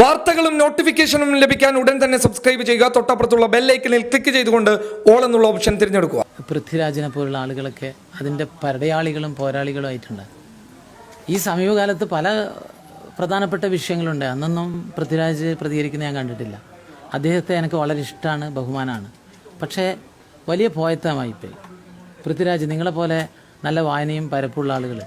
വാർത്തകളും നോട്ടിഫിക്കേഷനും ലഭിക്കാൻ ഉടൻ തന്നെ സബ്സ്ക്രൈബ് ചെയ്യുക. തൊട്ടപ്പുറത്തുള്ള ബെല്ലൈക്കനിൽ ക്ലിക്ക് ചെയ്തുകൊണ്ട് ഓൾ എന്നുള്ള ഓപ്ഷൻ തിരഞ്ഞെടുക്കുക. പൃഥ്വിരാജിനെ പോലുള്ള ആളുകളൊക്കെ അതിന്റെ പടയാളികളും പോരാളികളും ആയിട്ടുണ്ട്. ഈ സമീപകാലത്ത് പല പ്രധാനപ്പെട്ട വിഷയങ്ങളുണ്ട്. അന്നൊന്നും പൃഥ്വിരാജ് പ്രതികരിക്കുന്ന ഞാൻ കണ്ടിട്ടില്ല. അദ്ദേഹത്തെ എനിക്ക് വളരെ ഇഷ്ടമാണ് ബഹുമാനമാണ്. പക്ഷേ വലിയ പോയത്തമായിപ്പോയി പൃഥ്വിരാജ് നിങ്ങളെപ്പോലെ നല്ല വായനയും പരപ്പുള്ള ആളുകൾ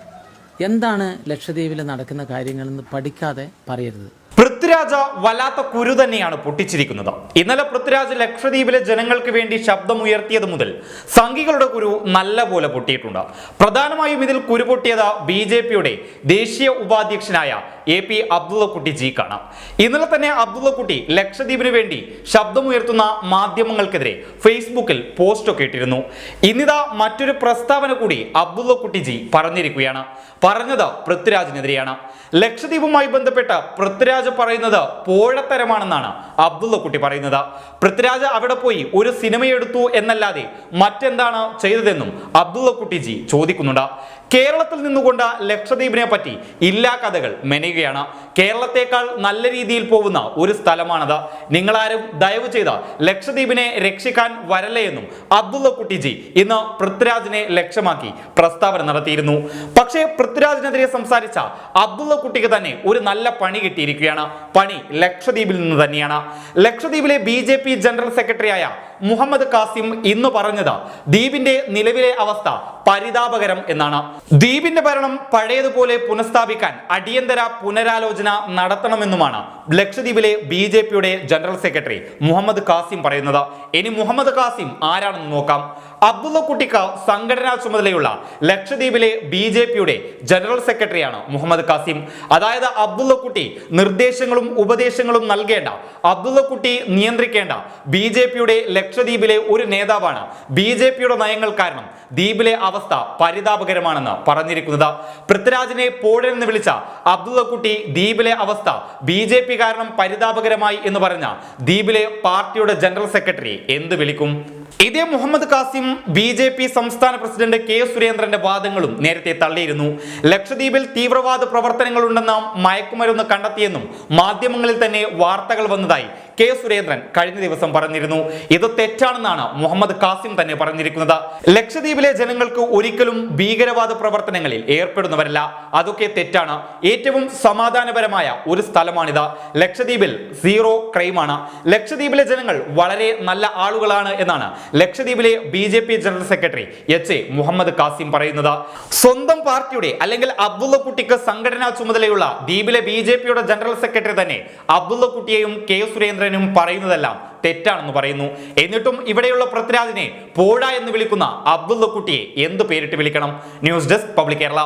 എന്താണ് ലക്ഷദ്വീപിൽ നടക്കുന്ന കാര്യങ്ങളെന്ന് പഠിക്കാതെ പറയരുത്. പൃഥ്വിരാജ വല്ലാത്ത കുരു തന്നെയാണ് പൊട്ടിച്ചിരിക്കുന്നത്. ഇന്നലെ പൃഥ്വിരാജ് ലക്ഷദ്വീപിലെ ജനങ്ങൾക്ക് വേണ്ടി ശബ്ദമുയർത്തിയത് മുതൽ സംഘികളുടെ കുരു നല്ലപോലെ പൊട്ടിയിട്ടുണ്ട്. പ്രധാനമായും ഇതിൽ കുരു പൊട്ടിയത് ബി ജെ പിയുടെ ദേശീയ ഉപാധ്യക്ഷനായ എ പി അബ്ദുള്ളക്കുട്ടി ജിക്കാണ്. ഇന്നലെ തന്നെ അബ്ദുള്ളക്കുട്ടി ലക്ഷദ്വീപിന് വേണ്ടി ശബ്ദമുയർത്തുന്ന മാധ്യമങ്ങൾക്കെതിരെ ഫേസ്ബുക്കിൽ പോസ്റ്റൊക്കെ ഇട്ടിരുന്നു. ഇന്നിതാ മറ്റൊരു പ്രസ്താവന കൂടി അബ്ദുള്ളക്കുട്ടി ജി പറഞ്ഞിരിക്കുകയാണ്. പറഞ്ഞത് പൃഥ്വിരാജിനെതിരെയാണ്. ലക്ഷദ്വീപുമായി ബന്ധപ്പെട്ട് പൃഥ്വിരാജ് പറയുന്നത് പോഴത്തരമാണെന്നാണ് അബ്ദുള്ള കുട്ടി പറയുന്നത്. പൃഥ്വിരാജ് അവിടെ പോയി ഒരു സിനിമ എടുത്തു എന്നല്ലാതെ മറ്റെന്താണ് ചെയ്തതെന്നും അബ്ദുള്ള ജി ചോദിക്കുന്നുണ്ട്. കേരളത്തിൽ നിന്നുകൊണ്ട് ലക്ഷദ്വീപിനെ പറ്റി ഇല്ലാ കഥകൾ മെനയുകയാണ്. കേരളത്തെക്കാൾ നല്ല രീതിയിൽ പോകുന്ന ഒരു സ്ഥലമാണത്. നിങ്ങളാരും ദയവ് ചെയ്ത ലക്ഷദ്വീപിനെ രക്ഷിക്കാൻ വരല്ലേ എന്നും അബ്ദുള്ള ജി ഇന്ന് പൃഥ്വിരാജിനെ ലക്ഷ്യമാക്കി പ്രസ്താവന നടത്തിയിരുന്നു. പക്ഷേ പൃഥ്വിരാജിനെതിരെ സംസാരിച്ച അബ്ദുള്ള കുട്ടിക്ക് തന്നെ ഒരു നല്ല പണി കിട്ടിയിരിക്കുകയാണ്. പണി ലക്ഷദ്വീപിൽ നിന്ന് തന്നെയാണ്. ലക്ഷദ്വീപിലെ ബി ജെ പി ജനറൽ സെക്രട്ടറിയായ മുഹമ്മദ് കാസിം ഇന്ന് പറഞ്ഞത് ദ്വീപിന്റെ നിലവിലെ അവസ്ഥ പരിതാപകരം എന്നാണ്. ദ്വീപിന്റെ ഭരണം പഴയതുപോലെ പുനഃസ്ഥാപിക്കാൻ അടിയന്തര പുനരാലോചന നടത്തണമെന്നുമാണ് ലക്ഷദ്വീപിലെ ബി ജെ പിയുടെ ജനറൽ സെക്രട്ടറി മുഹമ്മദ് കാസിം പറയുന്നത്. ഇനി മുഹമ്മദ് കാസിം ആരാണെന്ന് നോക്കാം. അബ്ദുള്ള കുട്ടിക്ക് സംഘടനാ ചുമതലയുള്ള ലക്ഷദ്വീപിലെ ബി ജെ പിയുടെ ജനറൽ സെക്രട്ടറിയാണ് മുഹമ്മദ് കാസിം അതായത് അബ്ദുള്ള കുട്ടി നിർദ്ദേശങ്ങളും ഉപദേശങ്ങളും നൽകേണ്ട അബ്ദുള്ള കുട്ടി നിയന്ത്രിക്കേണ്ട ബി ജെ പിയുടെ ലക്ഷദ്വീപിലെ ഒരു നേതാവാണ് ബി ജെ പിയുടെ നയങ്ങൾ കാരണം ദ്വീപിലെ അവസ്ഥ പരിതാപകരമാണെന്ന് പറഞ്ഞിരിക്കുന്നത്. പൃഥ്വിരാജിനെ പോഴെന്ന് വിളിച്ച അബ്ദുള്ള കുട്ടി ദ്വീപിലെ അവസ്ഥ ബി ജെ പി കാരണം പരിതാപകരമായി എന്ന് പറഞ്ഞ ദ്വീപിലെ പാർട്ടിയുടെ ജനറൽ സെക്രട്ടറി എന്ത് വിളിക്കും? ഇതേ Muhammad Kasim B J P സംസ്ഥാന പ്രസിഡന്റ് കെ സുരേന്ദ്രന്റെ വാദങ്ങളും നേരത്തെ തള്ളിയിരുന്നു. ലക്ഷദ്വീപിൽ തീവ്രവാദ പ്രവർത്തനങ്ങളുണ്ടെന്ന മയക്കുമരുന്ന് കണ്ടെത്തിയെന്നും മാധ്യമങ്ങളിൽ തന്നെ വാർത്തകൾ വന്നതായി കെ സുരേന്ദ്രൻ കഴിഞ്ഞ ദിവസം പറഞ്ഞിരുന്നു ഇത് തെറ്റാണെന്നാണ് മുഹമ്മദ് കാസിം തന്നെ പറഞ്ഞിരിക്കുന്നത്. ലക്ഷദ്വീപിലെ ജനങ്ങൾക്ക് ഒരിക്കലും ഭീകരവാദ പ്രവർത്തനങ്ങളിൽ ഏർപ്പെടുന്നവരല്ല. അതൊക്കെ തെറ്റാണ്. ഏറ്റവും സമാധാനപരമായ ഒരു സ്ഥലമാണിത്. ലക്ഷദ്വീപിൽ സീറോ ക്രൈമാണ്. ലക്ഷദ്വീപിലെ ജനങ്ങൾ വളരെ നല്ല ആളുകളാണ് എന്നാണ് ലക്ഷദ്വീപിലെ B J P general secretary H A Muhammad Kasim പറയുന്നത്. സ്വന്തം പാർട്ടിയുടെ അല്ലെങ്കിൽ അബ്ദുള്ള കുട്ടിക്ക് സംഘടനാ ചുമതലയുള്ള ദ്വീപിലെ ബി ജനറൽ സെക്രട്ടറി തന്നെ അബ്ദുള്ള കുട്ടിയെയും കെ സുരേന്ദ്രനും പറയുന്നതെല്ലാം തെറ്റാണെന്ന് പറയുന്നു. എന്നിട്ടും ഇവിടെയുള്ള പൃഥ്വിരാജിനെ പോഴ എന്ന് വിളിക്കുന്ന അബ്ദുള്ള കുട്ടിയെ എന്ത് പേരിട്ട് വിളിക്കണം? News desk public Kerala.